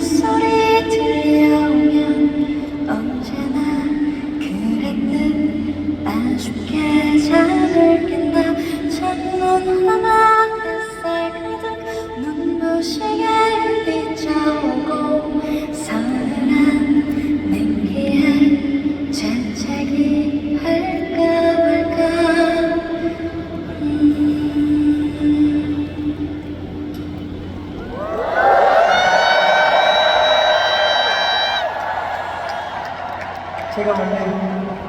소리 들려오면 언제나 그랬는 아쉽게 잠을 깬다. 창문 하나 햇살 가득 눈부신 제가 원래